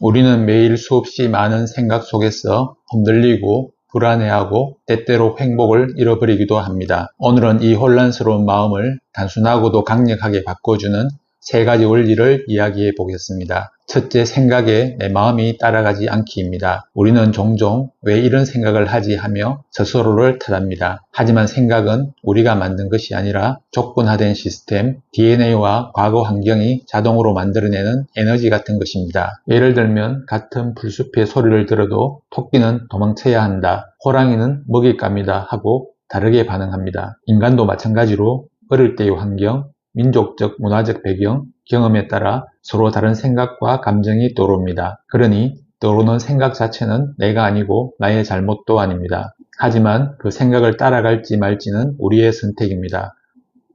우리는 매일 수없이 많은 생각 속에서 흔들리고 불안해하고 때때로 행복을 잃어버리기도 합니다. 오늘은 이 혼란스러운 마음을 단순하고도 강력하게 바꿔주는 세 가지 원리를 이야기해 보겠습니다. 첫째, 생각에 내 마음이 따라가지 않기입니다. 우리는 종종 왜 이런 생각을 하지 하며 스스로를 탓합니다. 하지만 생각은 우리가 만든 것이 아니라 조건화된 시스템, DNA와 과거 환경이 자동으로 만들어내는 에너지 같은 것입니다. 예를 들면 같은 풀숲의 소리를 들어도 토끼는 도망쳐야 한다, 호랑이는 먹잇감이다 하고 다르게 반응합니다. 인간도 마찬가지로 어릴 때의 환경, 민족적, 문화적 배경, 경험에 따라 서로 다른 생각과 감정이 떠오릅니다. 그러니 떠오르는 생각 자체는 내가 아니고 나의 잘못도 아닙니다. 하지만 그 생각을 따라갈지 말지는 우리의 선택입니다.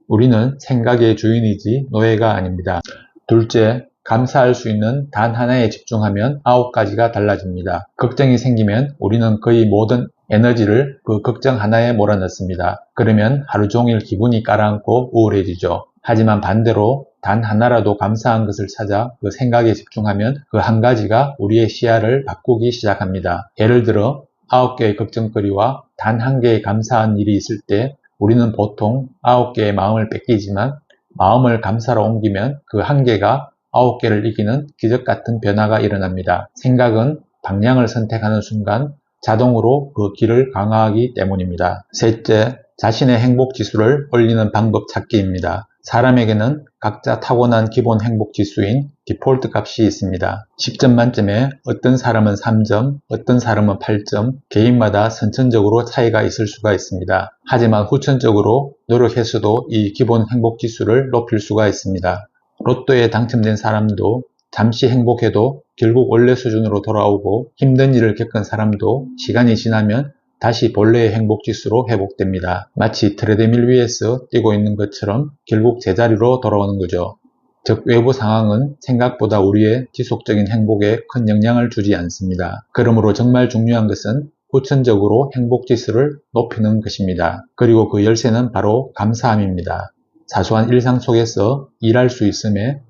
우리는 생각의 주인이지 노예가 아닙니다. 둘째, 감사할 수 있는 단 하나에 집중하면 아홉 가지가 달라집니다. 걱정이 생기면 우리는 거의 모든 에너지를 그 걱정 하나에 몰아넣습니다. 그러면 하루 종일 기분이 가라앉고 우울해지죠. 하지만 반대로 단 하나라도 감사한 것을 찾아 그 생각에 집중하면 그 한 가지가 우리의 시야를 바꾸기 시작합니다. 예를 들어 아홉 개의 걱정거리와 단 한 개의 감사한 일이 있을 때 우리는 보통 아홉 개의 마음을 뺏기지만 마음을 감사로 옮기면 그 한 개가 아홉 개를 이기는 기적 같은 변화가 일어납니다. 생각은 방향을 선택하는 순간 자동으로 그 길을 강화하기 때문입니다. 셋째, 자신의 행복 지수를 올리는 방법 찾기입니다. 사람에게는 각자 타고난 기본 행복 지수인 디폴트 값이 있습니다. 10점 만점에 어떤 사람은 3점, 어떤 사람은 8점, 개인마다 선천적으로 차이가 있을 수가 있습니다. 하지만 후천적으로 노력해서도 이 기본 행복 지수를 높일 수가 있습니다. 로또에 당첨된 사람도 잠시 행복해도 결국 원래 수준으로 돌아오고 힘든 일을 겪은 사람도 시간이 지나면 다시 본래의 행복지수로 회복됩니다. 마치 트레드밀 위에서 뛰고 있는 것처럼 결국 제자리로 돌아오는 거죠. 즉 외부 상황은 생각보다 우리의 지속적인 행복에 큰 영향을 주지 않습니다. 그러므로 정말 중요한 것은 후천적으로 행복지수를 높이는 것입니다. 그리고 그 열쇠는 바로 감사함입니다. 사소한 일상 속에서 일할 수 있음에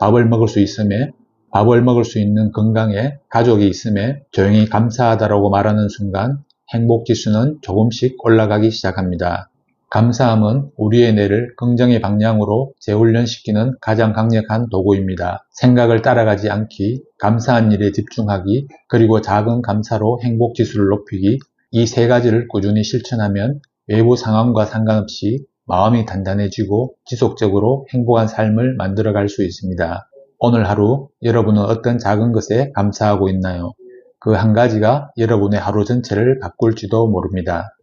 밥을 먹을 수 있음에 밥을 먹을 수 있는 건강에 가족이 있음에 조용히 감사하다라고 말하는 순간 행복 지수는 조금씩 올라가기 시작합니다. 감사함은 우리의 뇌를 긍정의 방향으로 재훈련시키는 가장 강력한 도구입니다. 생각을 따라가지 않기, 감사한 일에 집중하기, 그리고 작은 감사로 행복 지수를 높이기, 이 세 가지를 꾸준히 실천하면 외부 상황과 상관없이 마음이 단단해지고 지속적으로 행복한 삶을 만들어갈 수 있습니다. 오늘 하루 여러분은 어떤 작은 것에 감사하고 있나요? 그 한 가지가 여러분의 하루 전체를 바꿀지도 모릅니다.